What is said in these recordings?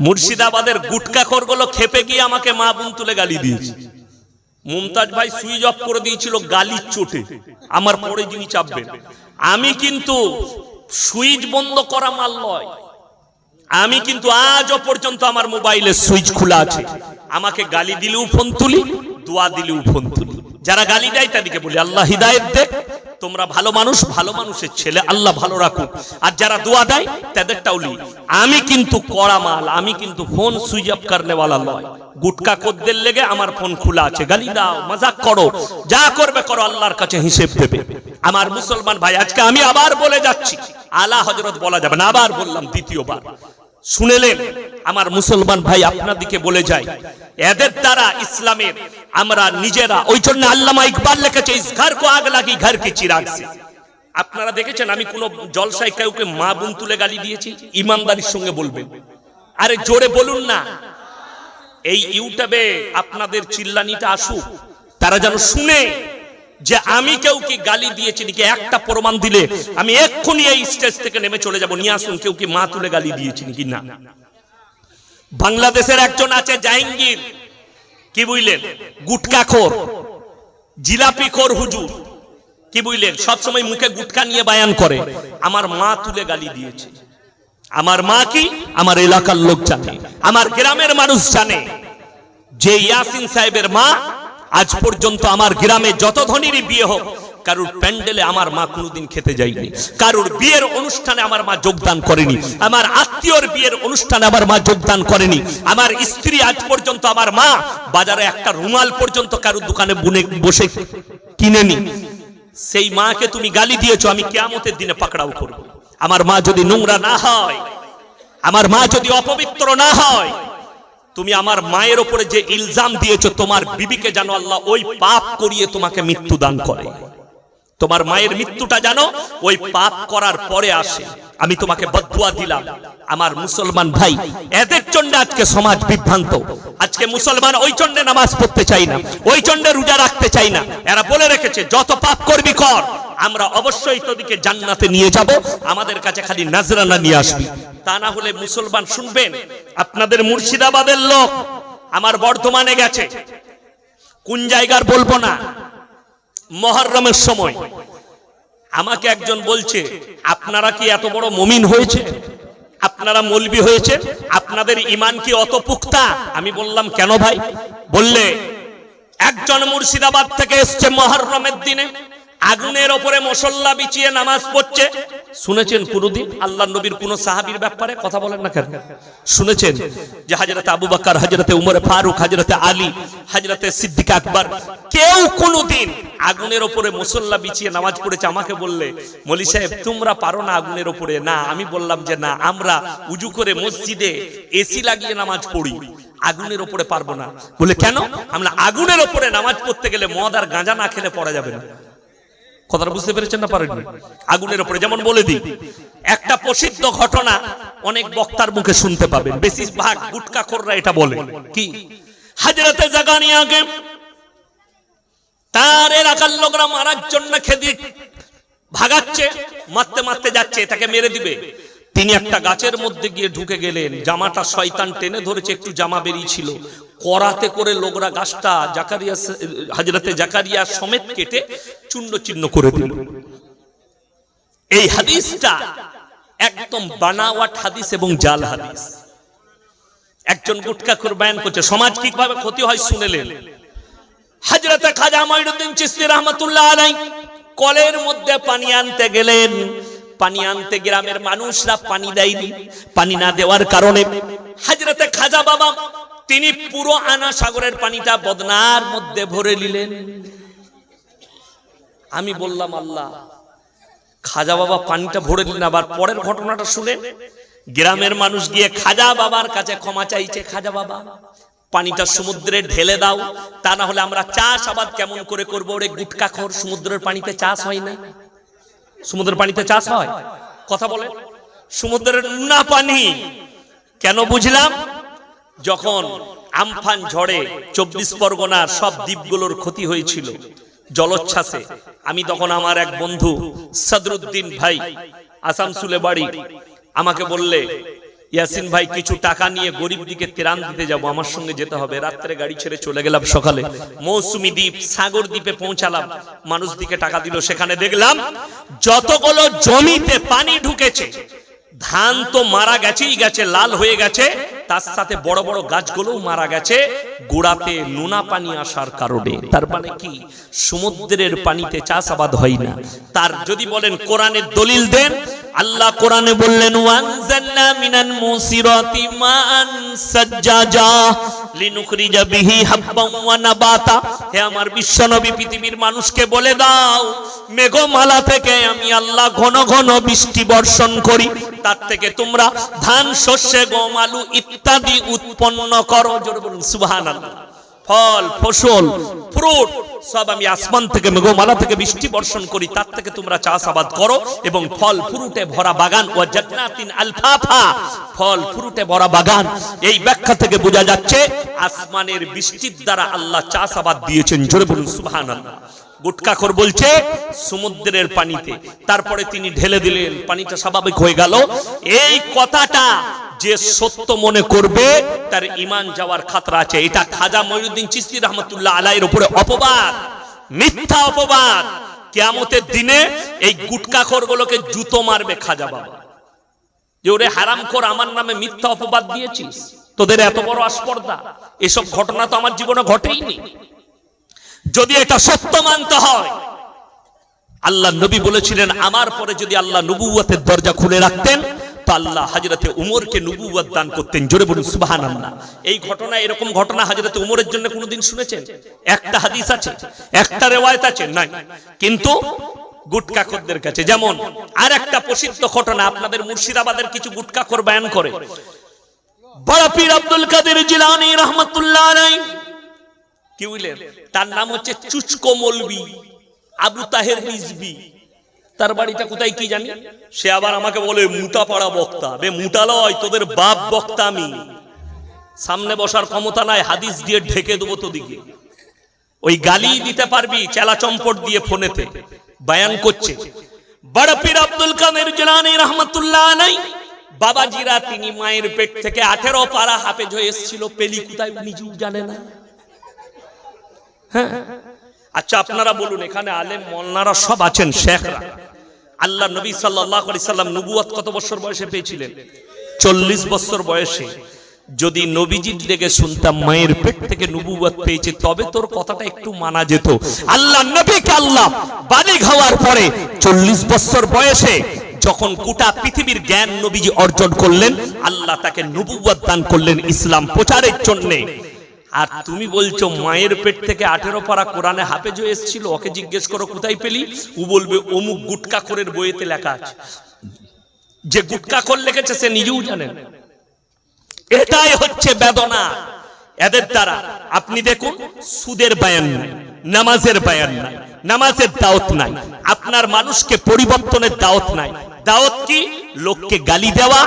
মুর্শিদাবাদের গুটকা গুলো খেপে গিয়ে আমাকে মা বোন তুলে গালি দিয়েছে। মুমতাজ ভাই সুইচ অফ করে দিয়েছিল গালির চোটে। আমার পরে যিনি চাপবেন। আমি কিন্তু সুইচ বন্ধ করা মাল নয়। আমি কিন্তু আজও পর্যন্ত আমার মোবাইলে সুইচ খোলা আছে। আমাকে গালি দিলেও ফোন তুলি, দোয়া দিলেও ফোন তুলি। যারা গালি দেয় তাদেরকে বলি, আল্লাহ হিদায়ত দেখ তোমরা ভালো মানুষ, ভালো মানুষের ছেলে, আল্লাহ ভালো রাখুন আর যারা দোয়া দেয়, তাদেরটাও লি আমি কিন্তু কড়া মাল, আমি কিন্তু ফোন সুইচ অফ করনে वाला নয়। গুটকা কোদ্দের লেগে আমার ফোন খোলা আছে। গালি দাও, মজাক করো। যা করবে করো, আল্লাহর কাছে হিসেব দেবে। আমার মুসলমান ভাই, আজকে আমি আবার বলে যাচ্ছি। আলা হজরত বলা যাবে না, আবার বললাম দ্বিতীয়বার। শুনেলেন, আমার মুসলমান ভাই আপনাদিকে বলে যায়, এদের দ্বারা ইসলামের আমরা নিজেরা ওই জন্য আল্লামা ইকবাল লিখেছে ঘর কো আগ লাগি ঘর কি চিরাগ আপনারা দেখেছেন, আমি কোন জলসায় কাউকে মা বোন তুলে গালি দিয়েছি, ইমানদারির সঙ্গে বলবেন। আরে জোরে বলুন না। এই ইউটিউবে আপনাদের চিল্লানিটা আসুক, তারা যেন শুনে যে আমি কেউ কি গালি দিয়েছি নাকি একটা প্রমাণ দিলে আমি এক্ষুনি এই স্টেজ থেকে নেমে চলে যাব, নিয়ে আসুন, কেউ কি মা তুলে গালি দিয়েছি নাকি না? বাংলাদেশের একজন আছে জাহাঙ্গীর, কি বুঝলেন? গুটকাখোর জিলাপিখোর হুজুর, কি বুঝলেন? সবসময় মুখে গুটকা নিয়ে বায়ান করে। আমার মা তুলে গালি দিয়েছে। আমার মা কি? আমার এলাকার লোক জানে। আমার গ্রামের মানুষ জানে। যে ইয়াসিন সাহেবের মা আজ পর্যন্ত আমার গ্রামে যত ধনীরই বিয়ে হোক, কারুর প্যান্ডেলে আমার মা কোনোদিন খেতে যায়নি, কারুর বিয়ের অনুষ্ঠানে আমার মা যোগদান করেনি, আমার আত্মীয়র বিয়ের অনুষ্ঠানে আমার মা যোগদান করেনি, আমার স্ত্রী আজ পর্যন্ত আমার মা বাজারে একটা রুমাল পর্যন্ত কারুর দোকানে বুনে, বসে কিনেনি। সেই মাকে তুমি গালি দিয়েছ, আমি কেয়ামতের দিনে পাকড়াও করব। আমার মা যদি নোংরা না হয়, আমার মা যদি অপবিত্র না হয় তুমি আমার মায়ের ওপরে যে ইলজাম দিয়েছ, তোমার বিবিকে জানো আল্লাহ ওই পাপ করিয়ে তোমাকে মৃত্যু দান করে। তোমার মায়ের মৃত্যুটা জানো? ওই পাপ করার পরে আসে। আমি তোমাকে বদুয়া দিলাম। আমার মুসলমান ভাই, এদের জন্য আজকে সমাজ বিভ্রান্ত। আজকে মুসলমান ওই চন্ডে নামাজ পড়তে চাই না, ওই চন্ডে রোজা রাখতে চাই না। এরা বলে রেখেছে, যত পাপ করবি কর, আমরা অবশ্যই তোদিকে জান্নাতে নিয়ে যাব। আমাদের কাছে খালি নাজরানা নিয়ে আসবি। তা না হলে মুসলমান শুনবেন, আপনাদের মুর্শিদাবাদের লোক আমার বর্ধমানে গেছে। কোন জায়গার বলব না মহরমের সময়। আমাকে একজন বলছে, আপনারা কি এত বড় মমিন হয়েছে আপনারা মলবি হয়েছে আপনাদের ইমান কি অত পুক্তা আমি বললাম, কেন ভাই? বললে, একজন মুর্শিদাবাদ থেকে এসছে মহরমের দিনে। আগুনের ওপরে মশল্লা বিছিয়ে নামাজ পড়ছে। শুনেছেন কোনদিন? আল্লাহ নবীর কোন সাহাবীর ব্যাপারে কথা বলেন না কেন? শুনেছেন যে হাজরতে আবু বকর হাজরতে উমর, ফারুক হাজরতে আলী হাজরতে সিদ্দিক আকবর, কেউ কোনদিন আগুনের ওপরে মুসল্লা বিছিয়ে নামাজ পড়েছে। আমাকে বললে, মলি সাহেব, তোমরা পারো না আগুনের ওপরে? না, আমি বললাম যে না, আমরা উজু করে মসজিদে এসি লাগিয়ে নামাজ পড়ি। আগুনের ওপরে পারব না। বলে কেন? আমরা আগুনের ওপরে নামাজ পড়তে গেলে মদ আর গাঁজা না খেলে পড়া যাবে না। কথাটা বুঝতে পেরেছেন না পারেন আগুনের উপরে যেমন বলে দিই, একটা প্রসিদ্ধ ঘটনা অনেক বক্তার মুখে শুনতে পাবেন। বেশিরভাগ গুটকা খোররা এটা বলে। কি? হাজরাতে জাগানি আগে তার এলাকার লোকরা মারার জন্য খেদি ভাগাচ্ছে, মারতে মারতে যাচ্ছে তাকে মেরে দিবে। তিনি একটা গাছের মধ্যে গিয়ে ঢুকে গেলেন। জামাটা শয়তান টেনে ধরেছে, একটু জামা বেরিয়েছিল করাতে করে লোকরা গাছটা জাকারিয়া হাজরতে জাকারিয়া সমেত কেটে চূর্ণ চিহ্ন করে দিল। এই হাদিসটা একদম বানাওয়াট হাদিস এবং জাল হাদিস। একজন গুটকা করে বয়ান করছে, সমাজ কীভাবে ক্ষতি হয় শুনেলেন। হাজরতে খাজা মঈনুদ্দিন চিশতি রহমতুল্লাহ আলাই কলের মধ্যে পানি আনতে গেলেন। পানি আনতে গ্রামের মানুষরা পানি দেয়নি। পানি না দেওয়ার কারণে হাজরতে খাজা বাবা তিনি পুরো আনা সাগরের পানিটা বদনার মধ্যে ভরে নিলেন। আমি বললাম, আল্লাহ, খাজা বাবা পানিটা ভরে দিলেন আবার পরের ঘটনাটা শুনে গ্রামের মানুষ গিয়ে খাজা বাবার কাছে ক্ষমা চাইছে, খাজা বাবা, পানিটা সমুদ্রে ঢেলে দাও, তা না হলে আমরা চাষ আবাদ কেমন করে করব? ওরে গুটকা খোর, সমুদ্রের পানিতে চাষ হয় না? সমুদ্রের পানিতে চাষ হয়। কথা বলে, সমুদ্রের না পানি, কেন বুঝলাম? যখন আমফান ঝড়ে চব্বিশ পরগনার সব দ্বীপগুলোর ক্ষতি হয়েছিল, জলোচ্ছ্বাসে, আমি তখন আমার এক বন্ধু, সদরুদ্দিন ভাই আসামসুলে বাড়ি, আমাকে বললে ইয়াসিন ভাই, কিছু টাকা নিয়ে গরিব দিকে ত্রাণ দিতে যাব, আমার সঙ্গে যেতে হবে। রাত্রে গাড়ি ছেড়ে চলে গেলাম সকালে। মৌসুমী দ্বীপ, সাগর দ্বীপে পৌঁছালাম। মানুষ দিকে টাকা দিল, সেখানে দেখলাম যতগুলো জমিতে পানি ঢুকেছে, ধান তো মারা গেছেই গেছে, লাল হয়ে গেছে, তার সাথে বড় বড় গাছগুলোও মারা গেছে, গোড়াতে নোনা পানি আসার কারণে। তার মানে কি? সমুদ্রের পানিতে চাষাবাদ হয় না। তার যদি বলেন, কোরআনের দলিল দেন আল্লাহ কোরআনে বললেন, ওয়ানজালনা মিনাল মুসিরাতি মান সাজ্জাজা লিনুখরিজা বিহি হাব্বান ওয়া নাবাতা। হে আমার বিশ্বনবী, পৃথিবীর মানুষকে বলে দাও, মেঘমালা থেকে আমি আল্লাহ ঘন ঘন বৃষ্টি বর্ষণ করি। তার থেকে তোমরা ধান, শস্যে, গম, আলু ইত্যাদি উৎপন্ন করো। জোরে বলুন, সুবহানাল্লাহ। ফল, ফসল ফ্রুট সব আমি আসমান থেকে মেঘমালা থেকে বৃষ্টি বর্ষণ করি, তার থেকে তোমরা চাষাবাদ করো এবং ফল ফ্রুটে ভরা বাগান ও আলফাফা। ফল ফ্রুটে ভরা বাগান, এই ব্যাখ্যা থেকে বোঝা যাচ্ছে আসমানের বৃষ্টির দ্বারা আল্লাহ চাষাবাদ দিয়েছেন, জোরে বলুন, সুবহানাল্লাহ। গুটকাখর বলছে, সমুদ্রের পানিতে। তারপরে তিনি ঢেলে দিলেন, পানিটা স্বাভাবিক হয়ে গেল। এই কথাটা যে সত্য মনে করবে, তার ইমান যাওয়ার খাতরা আছে। এটা খাজা মঈনুদ্দিন চিস্তি রহমতুল্লাহ আলাইয়ের উপরে অপবাদ, মিথ্যা অপবাদ। কেয়ামতের দিনে এই গুটকাখর গুলোকে জুতো মারবে খাজা বাবা। যে ওরে হারাম কর আমার নামে মিথ্যা অপবাদ দিয়েছিস? তোদের এত বড় আস্পর্ধা। এসব ঘটনা তো আমার জীবনে ঘটেইনি। যদি এটা সত্য মানতে হয়, আল্লাহ নবী বলেছিলেন, আমার পরে যদি আল্লাহ নবুয়াতের দরজা খুলে রাখতেন আল্লাহ হাজরতে উমরকে নবুয়াত দান করতেন। জোরে বলুন সুবাহান আল্লাহ এই ঘটনা, এরকম ঘটনা হাজরতে উমরের জন্য কোনোদিন শুনেছেন? একটা হাদিস আছে, একটা রেওয়ায়ত আছে? নাই। কিন্তু গুটকাখরদের কাছে, যেমন আর একটা প্রসিদ্ধ ঘটনা, আপনাদের মুর্শিদাবাদের কিছু গুটকাখর বয়ান করে। বড় পীর আব্দুল কাদের জিলানী রহমতুল্লাহ আলাইহি। কি বুঝলেন তার নাম হচ্ছে চুচকো মলবি, আবু তাহের রিজবি। তার বাড়িটা কোথায় কি জানি? সে আবার আমাকে বলে মুটা পাড়া বক্তা। বে মুটা লয়, তোদের বাপ বক্তা আমি। সামনে বসার ক্ষমতা নাই, হাদিস দিয়ে ঢেকে দেবো তোদিকে। ওই গালি দিতে পারবি, চেলা চম্পট দিয়ে ফোনেতে। বায়ান করছে। বড় পীর আব্দুল কাদের জিলানী রহমতুল্লাহ নাই বাবাজিরা তিনি মায়ের পেট থেকে আঠেরো পাড়া হাফেজ হয়ে এসেছিল, পেলি কোথায়? নিজেও জানে না। আচ্ছা আপনারা বলুন, এখানে আলেম মোল্লারা সব আছেন, শেখরা। আল্লাহ নবী সাল্লাহ আলি সাল্লাম নবুয়াত কত বছর বয়সে পেয়েছিলেন? চল্লিশ বছর বয়সে। যদি নবীজির লেগে শুনতাম, মায়ের পেট থেকে নবুয়াত পেয়েছে, তবে তোর কথাটা একটু মানা যেত। আল্লাহ নবীকে আল্লাহ বালিগ হওয়ার পরে চল্লিশ বছর বয়সে যখন গোটা পৃথিবীর জ্ঞান নবীজি অর্জন করলেন, আল্লাহ তাকে নবুয়াত দান করলেন ইসলাম প্রচারের জন্যে। আর তুমি বলছো, মায়ের পেট থেকে আঠেরো পারা কোরআনে হাফেজ এসেছিল, ওকে জিজ্ঞেস করো, কোথায় পেলি? ও বলবে, অমুক গুটকা করের বইয়েতে লেখা আছে। যে গুটকা কর লিখেছে, সে নিজেও জানেন এটাই হচ্ছে বেদনা এদের দ্বারা। আপনি দেখুন, সুদের বায়ান নাই, নামাজের বায়ান নাই, নামাজের দাওয়াত নাই, আপনার মানুষকে পরিবর্তনের দাওয়াত নাই। দাওয়াত কি? লোককে গালি দেওয়া,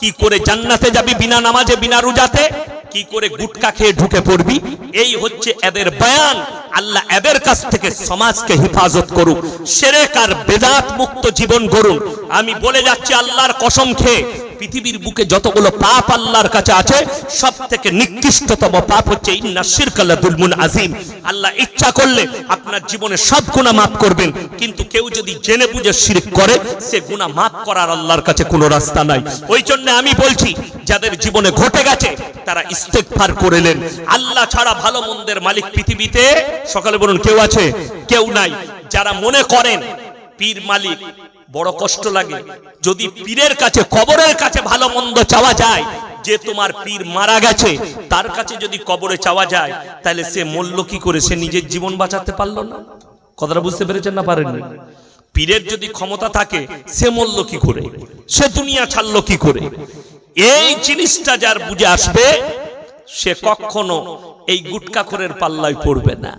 কি করে জান্নাতে যাবি বিনা নামাজে, বিনা রোজাতে? কি করে গুটকা খেয়ে ঢুকে পড়বি? এই হচ্ছে এদের বয়ান। আল্লাহ এদের কাছ থেকে সমাজকে হেফাজত করুক। সেরেক আর বেদাত মুক্ত জীবন গড়ুন আমি বলে যাচ্ছি, আল্লাহর কসম খেয়ে পৃথিবীর বুকে যতগুলো পাপ আল্লাহর কাছে আছে সব থেকে নিকৃষ্টতম পাপ হচ্ছে, ইন্না শিরকাল্লা দুলমুন আজিম আল্লাহ ইচ্ছা করলে আপনার জীবনে সব গুণা মাফ করবেন, কিন্তু কেউ যদি জেনে বুঝে শিরিক করে, সে গুণা মাফ করার আল্লাহর কাছে কোনো রাস্তা নাই। ওই জন্য আমি বলছি, যাদের জীবনে ঘটে গেছে, তারা ইস্তেগফার করেলেন আল্লাহ ছাড়া ভালো মন্দের মালিক পৃথিবীতে, সকালে বলুন, কেউ আছে? কেউ নাই। যারা মনে করেন, পীর মালিক বড় কষ্ট লাগে। যদি পীরের কাছে, কবরের কাছে ভালো মন্দ চাওয়া যায়, যে তোমার পীর মারা গেছে, তার কাছে যদি কবরে চাওয়া যায়, তাহলে সে মূল্য কি করে? সে নিজের জীবন বাঁচাতে পারল না। কথাটা বুঝতে পেরেছেন না পারেননি? পীরের যদি ক্ষমতা থাকে, সে মূল্য কি করে? সে দুনিয়া ছাড়লো কি করে? এই জিনিসটা যার বুঝে আসবে, সে কখনো এই গুটকা গুটকাখরের পাল্লায় পড়বে না।